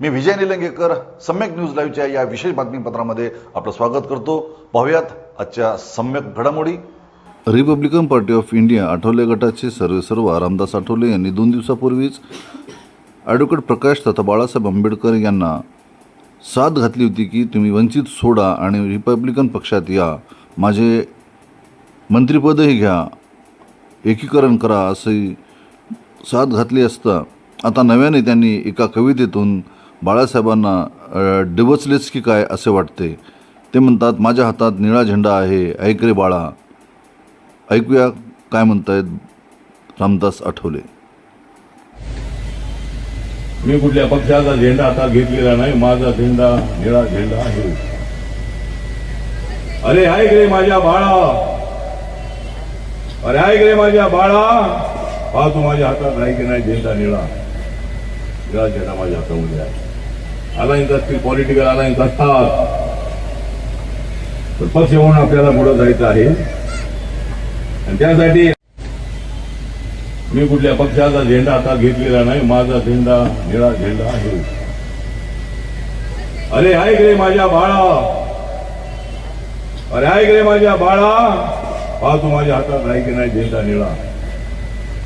मी Vijay Nilangekar Samyak news लाईव्हच्या या विशेष बातमीपत्रामध्ये आपलं स्वागत करतो. पाहुयात आजच्या सम्यक घडामोडी. Republican party of India Athawale गटाचे सर्वेसर्वा रामदास आठवले यांनी दोन दिवसापूर्वीच ॲडव्होकेट प्रकाश तथा बाळासाहेब आंबेडकर यांना साथ घातली होती की तुम्ही वंचित सोडा आणि रिपब्लिकन पक्षात या. माझे मंत्रिपदही घ्या. एकीकरण करा अशी साथ घातली असता. आता नव्याने त्यांनी एका कवितेतून बाळासाहेबांना डिवचलेच की काय असे वाटते ते म्हणतात माझ्या हातात निळा झेंडा आहे. ऐक रे बाळा. ऐकूया काय म्हणतायत रामदास आठवले. मी कुठल्या पक्षाचा झेंडा आता घेतलेला नाही. माझा झेंडा निळा झेंडा आहे. अरे ऐक रे माझ्या बाळा. अरे ऐक रे माझ्या बाळा. पहा तू माझ्या हातात आहे की नाही झेंडा निळा. निळा झेंडा माझ्या हातामध्ये आहे अलायन्स असतील पॉलिटिकल अलायन्स असतात तर पक्ष म्हणून आपल्याला पुढे जायचं आहे आणि त्यासाठी मी कुठल्या पक्षाचा झेंडा आता घेतलेला नाही माझा झेंडा निळा झेंडा आहे अरे ऐक रे माझ्या बाळा अरे ऐक रे माझ्या बाळा पहा तू माझ्या हातात आहे की नाही झेंडा निळा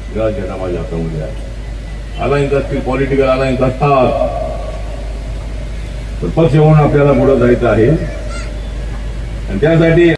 निळा झेंडा माझ्या हातामध्ये आहे अलायन्स असतील पॉलिटिकल अलायन्स असतात. तर पक्ष म्हणून आपल्याला पुढे जायचं आहे. आणि त्यासाठी